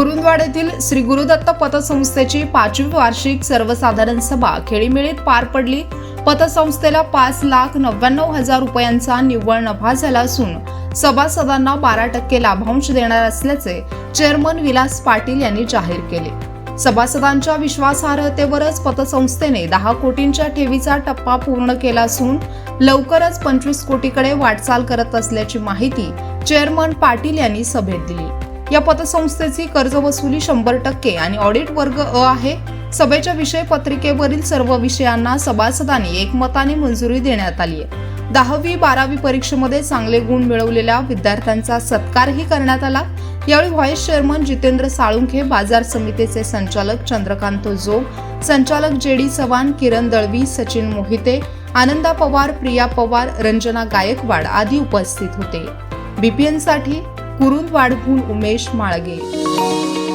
कुरुंदवाड येथील श्री गुरुदत्त पतसंस्थेची पाचवी वार्षिक सर्वसाधारण सभा खेळीमेळीत पार पडली. पतसंस्थेला पाच लाख नव्याण्णव हजार रुपयांचा निव्वळ नफा झाला असून सभासदांना बारा टक्के लाभांश देणार असल्याचे चेअरमन विलास पाटील यांनी जाहीर केले. सभासदांच्या विश्वासार्हतेवरच पतसंस्थेने दहा कोटींच्या ठेवीचा टप्पा पूर्ण केला असून लवकरच पंचवीस कोटीकडे वाटचाल करत असल्याची माहिती चेअरमन पाटील यांनी सभेत दिली. या पतसंस्थेची कर्ज वसुली शंभर टक्के आणि ऑडिट वर्ग अ आहे. सभेच्या विषय पत्रिकेवरील सर्व विषयांना सभासदांनी एकमताने मंजुरी देण्यात आली आहे. दहावी बारावी परीक्षेमध्ये चांगले गुण मिळवलेल्या विद्यार्थ्यांचा सत्कारही करण्यात आला. यावेळी व्हाईस चेअरमन जितेंद्र साळुंखे बाजार समितीचे संचालक चंद्रकांत जोग संचालक जे डी चव्हाण किरण दळवी सचिन मोहिते आनंदा पवार प्रिया पवार रंजना गायकवाड आदी उपस्थित होते. बीपीएन साठी कुरुंदवाडहून उमेश माळगे.